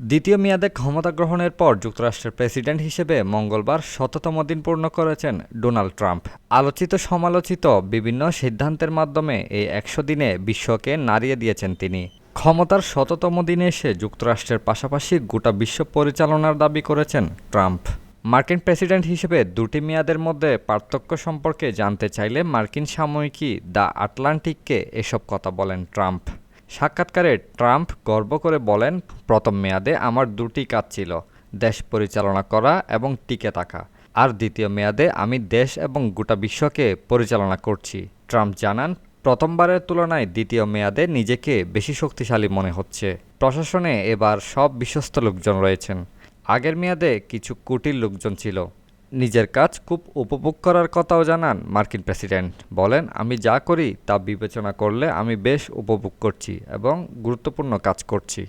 দ্বিতীয় মেয়াদে ক্ষমতা গ্রহণের পর যুক্তরাষ্ট্রের প্রেসিডেন্ট হিসেবে মঙ্গলবার শততম দিন পূর্ণ করেছেন ডোনাল্ড ট্রাম্প। আলোচিত সমালোচিত বিভিন্ন সিদ্ধান্তের মাধ্যমে এই একশো দিনে বিশ্বকে নাড়িয়ে দিয়েছেন তিনি। ক্ষমতার শততম দিনে এসে যুক্তরাষ্ট্রের পাশাপাশি গোটা বিশ্ব পরিচালনার দাবি করেছেন ট্রাম্প। মার্কিন প্রেসিডেন্ট হিসেবে দুটি মেয়াদের মধ্যে পার্থক্য সম্পর্কে জানতে চাইলে মার্কিন সাময়িকী দ্য আটলান্টিককে এসব কথা বলেন ট্রাম্প। সাক্ষাৎকারে ট্রাম্প গর্ব করে বলেন, প্রথম মেয়াদে আমার দুটি কাজ ছিল, দেশ পরিচালনা করা এবং টিকে থাকা। আর দ্বিতীয় মেয়াদে আমি দেশ এবং গোটা বিশ্বকে পরিচালনা করছি। ট্রাম্প জানান, প্রথমবারের তুলনায় দ্বিতীয় মেয়াদে নিজেকে বেশি শক্তিশালী মনে হচ্ছে। প্রশাসনে এবার সব বিশ্বস্ত লোকজন রয়েছেন। আগের মেয়াদে কিছু কুটির লোকজন ছিল নিজের কাজ খুব উপভোগ করার কথাও জানান মার্কিন প্রেসিডেন্ট। বলেন, আমি যা করি তা বিবেচনা করলে আমি বেশ উপভোগ করছি এবং গুরুত্বপূর্ণ কাজ করছি।